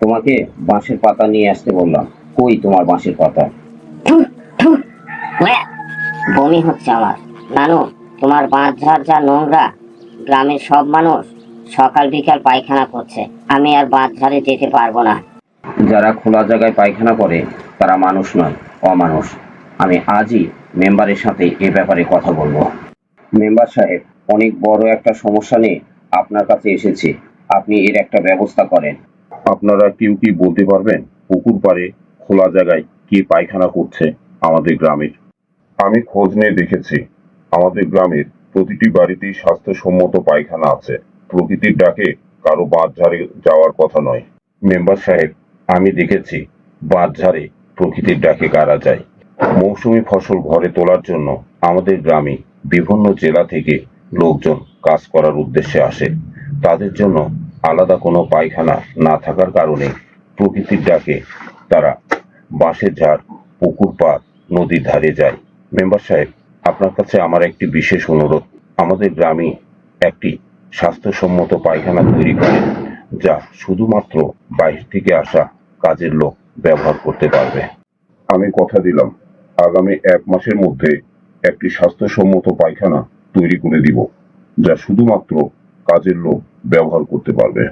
তোমাকে বাঁশের পাতা নিয়ে আসতে বললাম। কই তোমার বাঁশের পাতা? বমি হচ্ছে আমার। নানু তোমার বাঁধ ঝাড় যা নোংরা গ্রামের সব মানুষ সকাল বিকাল পায়খানা করছে। আমি আর বাঁধ ঝাড়ে যেতে পারব না। যারা খোলা জায়গায় পায়খানা করে তারা মানুষ নয় অমানুষ। আমি আজই মেম্বারের সাথে এ ব্যাপারে কথা বলব। মেম্বার সাহেব অনেক বড় একটা সমস্যা নিয়ে আপনার কাছে এসেছি। আপনি এর একটা ব্যবস্থা করেন। আপনারা কেউ কি বলতে পারবেন? পুকুর পাড়ে খোলা জায়গায় কে পায়খানা করছে আমাদের গ্রামের? আমি খোঁজ নিয়ে দেখেছি। আমাদের গ্রামের প্রতিটি বাড়িতেই স্বাস্থ্যসম্মত পায়খানা আছে। প্রকৃতির ডাকে কারও বাঁধ ঝাড়ে যাওয়ার কথা নয়। মেম্বার সাহেব আমি দেখেছি বাঁধ ঝাড়ে প্রকৃতির ডাকে কারা যায়। মৌসুমি ফসল ঘরে তোলার জন্য আমাদের গ্রামে বিভিন্ন জেলা থেকে লোকজন কাজ করার উদ্দেশ্যে আসে। তাদের জন্য আলাদা কোনো পায়খানা না থাকার কারণে প্রকৃতির ডাকে তারা বাঁশের ঝাড়, পুকুর পাড়, নদীর ধারে যায়। মেম্বার সাহেব, আপনার কাছে আমার একটি বিশেষ অনুরোধ। আমাদের গ্রামে একটি স্বাস্থ্যসম্মত পায়খানা তৈরি করেন, যা শুধুমাত্র বাইরে থেকে আসা কাজের লোক ব্যবহার করতে পারবে। আমি কথা দিলাম। আগামী এক মাসের মধ্যে একটি স্বাস্থ্যসম্মত পায়খানা তৈরি করে দিব, যা শুধুমাত্র কাজের লোক ব্যবহার করতে পারবে।